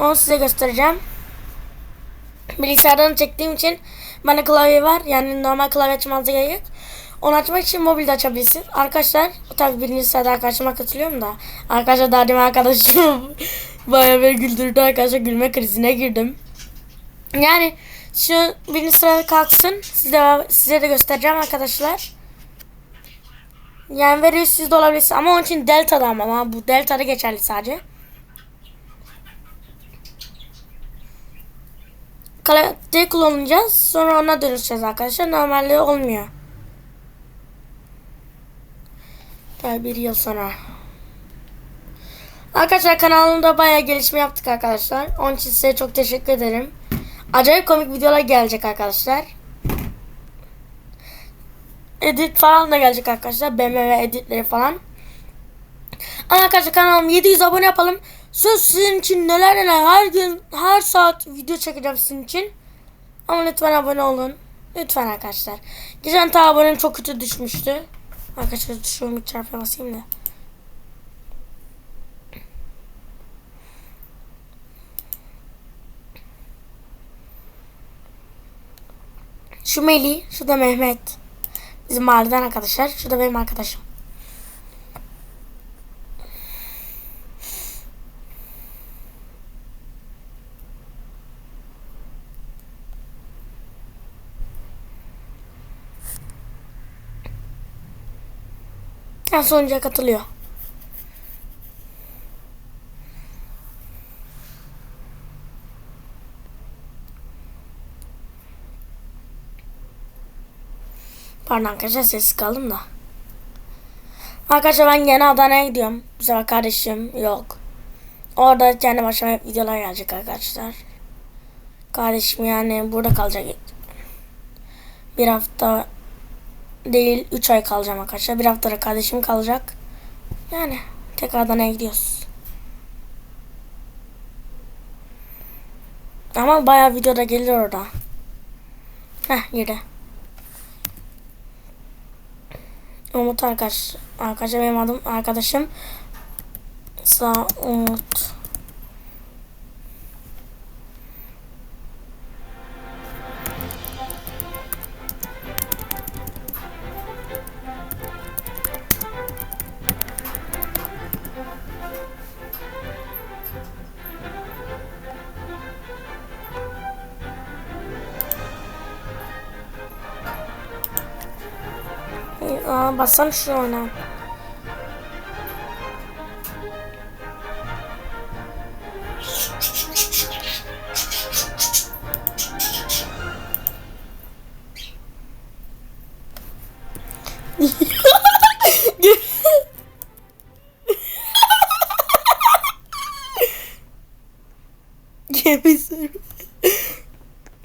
Onu size göstereceğim. Bilgisayardan çektiğim için bende klavye var. Yani normal klavye açmanıza gerek yok. Onu açmak için mobilde açabilirsin. Arkadaşlar tabii birinci sırada arkadaşıma katılıyorum da. Arkadaşlar demin arkadaşım bayağı bir güldürdü arkadaşlar. Gülme krizine girdim. Yani şu birinci sırada kalksın. Size, size de göstereceğim arkadaşlar. Yani veriyor sizde olabilir ama onun için delta'da ama, ama bu delta'da geçerli sadece. Karakteri kullanacağız. Sonra ona dönüşeceğiz arkadaşlar. Normalde olmuyor. Tabii bir yıl sonra. Arkadaşlar kanalımda bayağı gelişme yaptık arkadaşlar. Onun için size çok teşekkür ederim. Acayip komik videolar gelecek arkadaşlar. Edit falan da gelecek arkadaşlar. BMW editleri falan. Ama arkadaşlar kanalım 700 abone yapalım. Söz sizin için neler neler her gün her saat video çekeceğim sizin için. Ama lütfen abone olun. Lütfen arkadaşlar. Geçen ta abonem çok kötü düşmüştü. Arkadaşlar düşüyorum bir çarpıya basayım da. Şu Melih, şu da Mehmet. Bizim mahalleden arkadaşlar. Şu da benim arkadaşım. En sonuncuya katılıyor. Pardon arkadaşlar sessiz kaldım da. Arkadaşlar ben yeni Adana'ya gidiyorum. Bu sefer kardeşim yok. Orada kendi başıma hep videolar gelecek arkadaşlar. Kardeşim yani burada kalacak. Bir hafta değil 3 ay kalacağım arkadaşlar. Bir haftada kardeşim kalacak. Yani tekrar Adana'ya gidiyoruz. Ama bayağı videoda gelir orada. Heh girdi. Umut arkadaş. Arkadaşlar benim adım arkadaşım. Sağ Umut. Şu ona. Gemisi.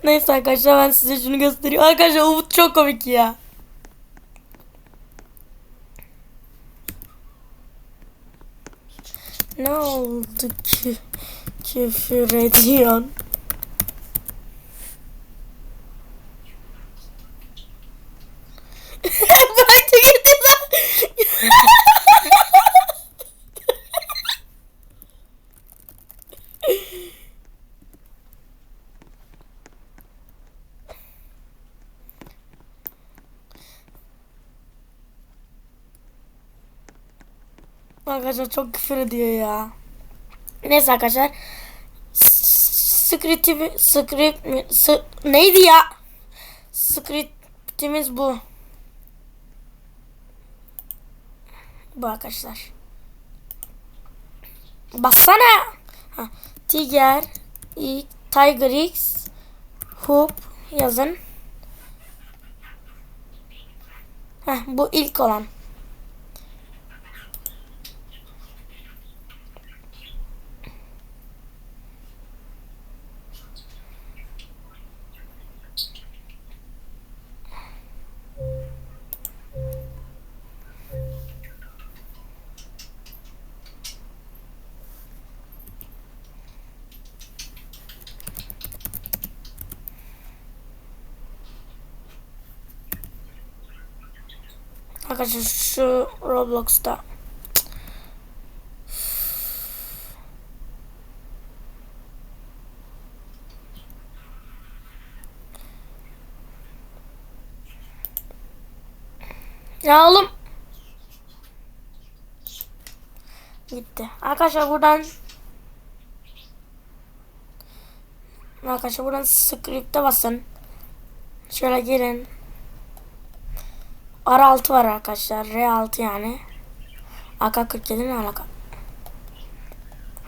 Neyse arkadaşlar ben size şunu göstereyim. Arkadaşlar Umut çok komik ya. Ne oldu ki küfür ediyorsun? Arkadaşlar çok küfür ediyor ya. Neyse arkadaşlar. Script script mi? S- neydi ya? Scriptimiz bu. Bu arkadaşlar. Bassana. Ha. Tiger, i, Tiger X, Hoop yazın. Heh, bu ilk olan. Arkadaşlar şu Roblox'ta. Ya oğlum. Gitti. Arkadaşlar buradan Arkadaşlar buradan script'e basın. Şöyle girin. R6 var arkadaşlar. R6 yani. AK-47 ne alaka?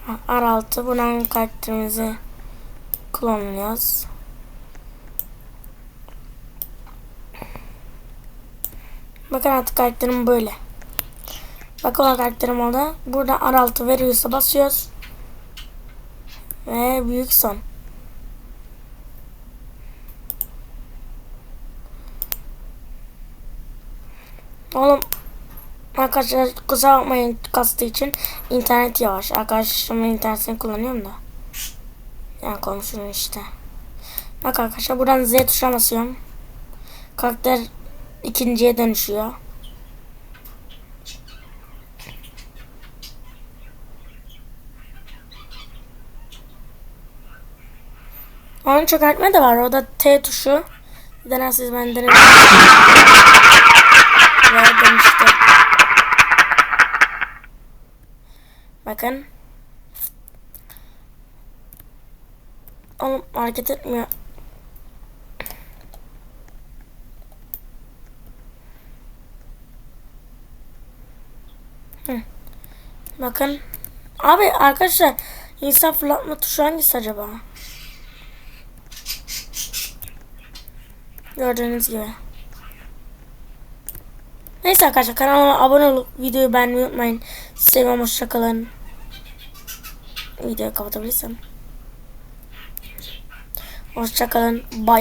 Ha, R6 buradan karakterimizi klonluyoruz. Bakın artık karakterim böyle. Bakın o karakterim oldu. Burada R6 veriyorsa basıyoruz. Ve büyük son. Oğlum arkadaşlar kusura bakmayın kastığı için internet yavaş. Arkadaşımın internetini kullanıyorum da. Yani komşunun işte. Bak arkadaşlar buradan Z tuşuna basıyorum. Karakter ikinciye dönüşüyor. Onun çökertme de var. O da T tuşu. Denersiniz ben denerim. Bakın. Oğlum hareket etmiyor. Hı. Bakın. Abi arkadaşlar insan fırlatma tuşu hangisi acaba? Gördüğünüz gibi. Neyse arkadaşlar kanalıma abone olup videoyu beğenmeyi unutmayın. Seviyorum hoşçakalın. Videoyu kapatabilirsem. Hoşçakalın. Bye.